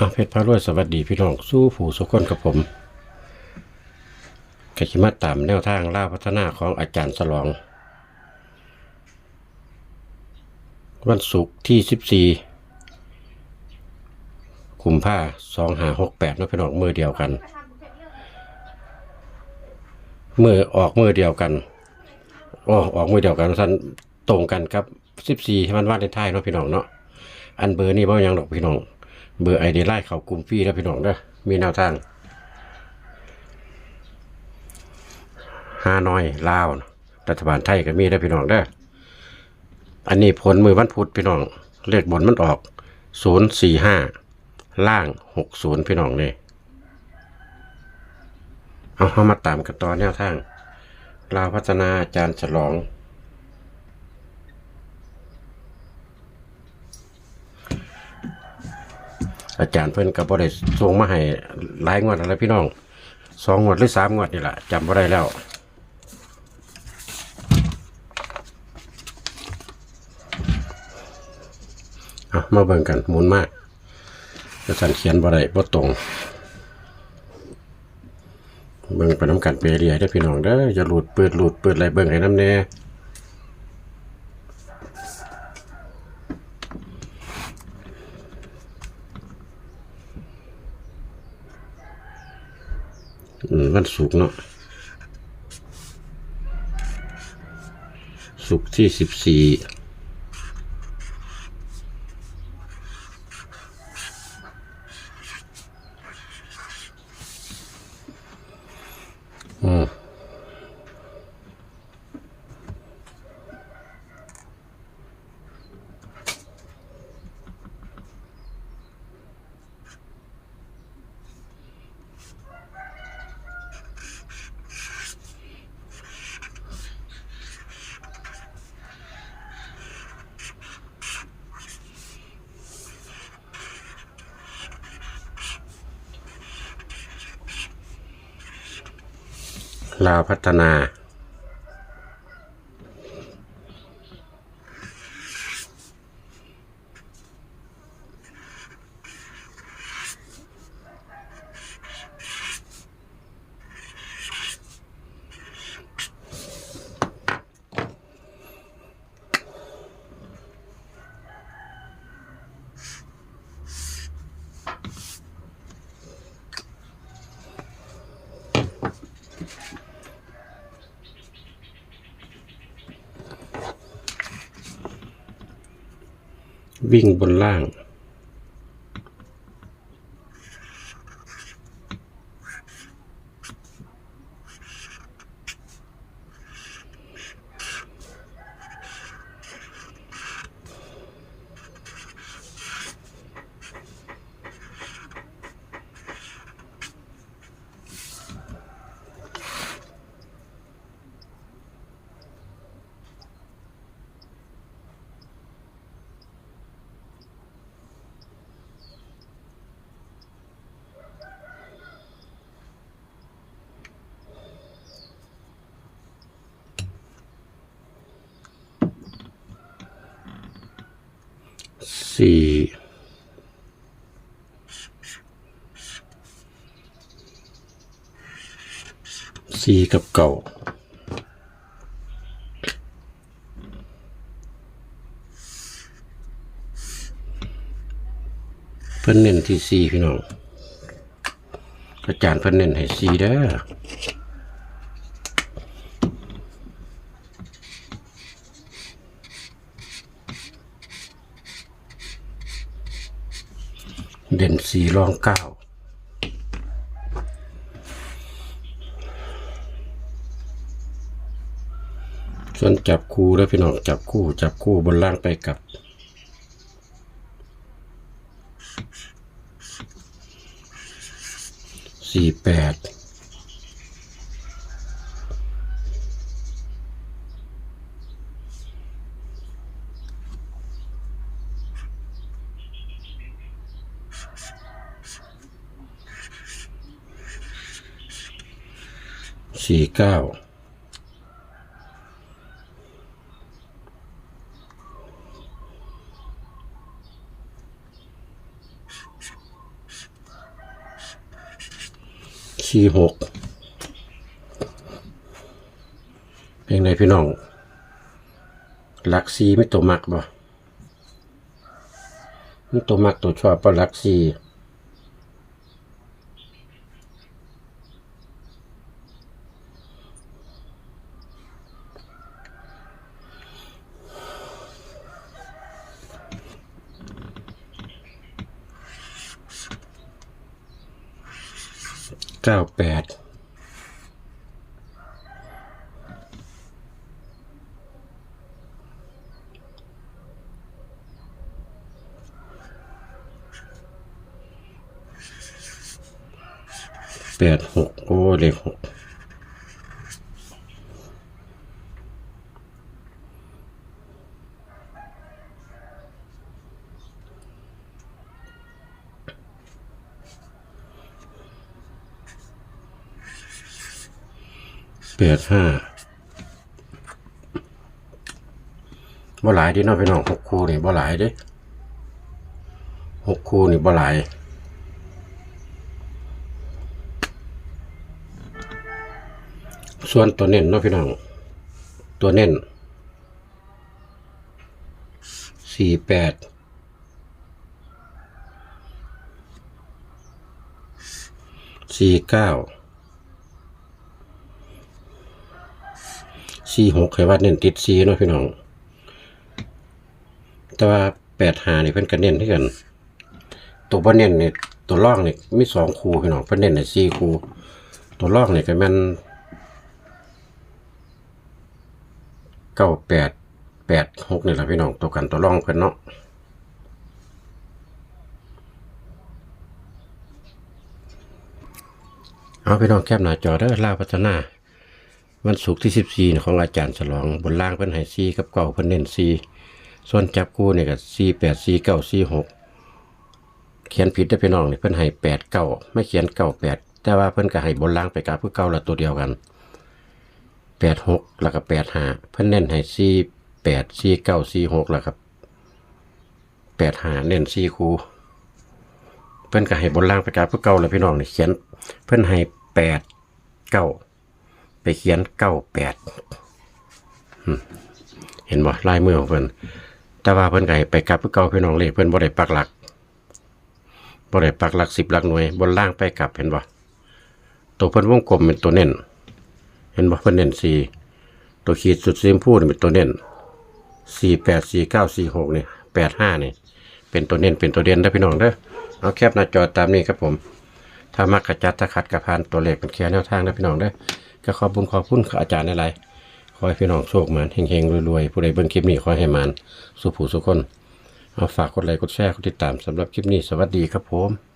อาเพชรพระรวยสวัสดีพี่น้องสู้ผู้สุคนกับผมกขิมาตามแนวทางล่าพัฒนาของอาจารย์สลอง วันศุกร์ที่สิบสี่คุมผ้าสองหาหกแปดนะพี่น้องมือเดียวกันมือออกมือเดียวกันโอ้ออกมือเดียวกันท่านตรงกันครับสิบสี่วันวาดในท้ายเนาะพี่น้องเนาะอันเบอร์นี่บ่ยังดอกพี่น้อง เบอร์ไอเดียไล่เขากลุ่มฟรีแล้วพี่น้องเด้อมีแนวทางฮานอยลาวรัฐบาลไทยก็มีได้พี่น้องเด้ออันนี้ผลมือวันพุธพี่น้องเลขบนมันออกศูนย์สี่ห้าล่างหกศูนย์พี่น้องนี่เอาเข้ามาตามกันต่อแนวทางลาวพัฒนาอาจารย์ฉลอง อาจารย์เพิ่นก็บ่ได้ส่งมาให้หลายงวดแล้วพี่น้องสองงวดหรือสามงวดนี่แหละจำบ่ได้แล้วเอามาเบิ่งกันหมุนมากอาจารย์เขียนบ่ได้บ่ตรง เบิ่งไปน้ำกันไปรียได้พี่น้องเด้ออย่าหลุดเปิดหลุดเปิดอะไรเบิ่งให้น้ำแน่ อืมวันศุกร์เนาะศุกร์ที่สิบสี่ ลาวพัฒนา วิ่งบนล่าง สี่สี่กับเก่าเพิ่นเน้นที่สี่พี่น้องอาจารย์เพิ่นเน้นให้สี่เด้อ เด่นสี่รองเก้าส่วนจับคู่แล้วพี่น้องจับคู่ จับคู่บนล่างไปกับสี่แปด สี่เก้าสี่หกเพลงไหนพี่น้องหลักซี่ไม่ตัวมักบ่ไม่ตัวมักตัวชอบปะหลักซี่ เก้าแปดแปดหกโอ้เลขหก แปดห้าบ่หลายเดิเนาะพี่น้องหกคู่นี่บ่หลายเด้หกคู่นี่บ่หลายส่วนตัวเน้นเนาะพี่น้อง ตัวเน้นสี่แปดสี่เก้า สี่หกใครว่าเน้นติดสี่เนาะพี่น้อง แต่ว่าแปดหานี่เพิ่นก็เน้นที่กัน ตัวบ่เน้นนี่ตัวล่องนี่มีสองคู่พี่น้องเพิ่นเน้นในสี่คู่ ตัวล่องนี่ก็แม่นเก้าแปดแปดหกนี่แหละพี่น้องตัวกันตัวร่องเพิ่นเนาะเอาพี่น้องแคบหน้าจอเด้อลาพัฒนา วันศุกร์ที่สิบสี่ของอาจารย์ฉลองบนล่างเพิ่นให้ซีกับเก่าเพิ่นเน้นซีส่วนจับคู่เนี่ยก็ซีแปดซีเก้าซีหกเขียนผิดได้พี่น้องนี่เพิ่นให้แปดเก้าไม่เขียนเก้าแปดแต่ว่าเพิ่นก็ให้บนล่างไปกับเพื่อเก้าละตัวเดียวกันแปดหกแล้วก็แปดห้าเพิ่นเน้นให้สี่แปดสี่เก้าสี่หกแล้วครับแปดห้าเน้นสี่คูเพิ่นก็ให้บนล่างไปกราบเพื่อเก้าล้วพี่น้องนี่เขียนเพิ่นให้แปดเก้า ไปเขียนเก้าแปดเห็นบ่ลายมือของเพิ่นแต่ว่าเพิ่นไก็ให้ไปกราบเพื่อเก้าพี่น้องเลยเพิ่นบ่ได้ปักหลักบ่ได้ปักหลักสิบหลักหน่วย บนล่างไปกลับเห็นบ่ตัวเพิ่นวงกลมเป็นตัวเน้นเห็นบ่เพิ่นเน้นสี่ตัวขีดสุดสีมพูนี่เป็นตัวเน้นสี่แปดสี่เก้าสี่หกนี่แปดห้านี่เป็นตัวเน้นเป็นตัวเด่นได้อพี่น้องเด้อเอาแคปหน้าจอตามนี้ครับผม ถ้ามักกระจัดถ้าขัดกระพานตัวเลขเป็นแค่แนวทางนะพี่น้องเด้อ ก็ขอบุญขอบคุณอาจารย์ในไรขอให้พี่น้องโชคมันเฮงๆรวยๆผู้ใดเบิ่งคลิปนี้ขอให้มันสุขผู้สุขคนเอาฝากกดไลค์กดแชร์กดติดตามสำหรับคลิปนี้สวัสดีครับผม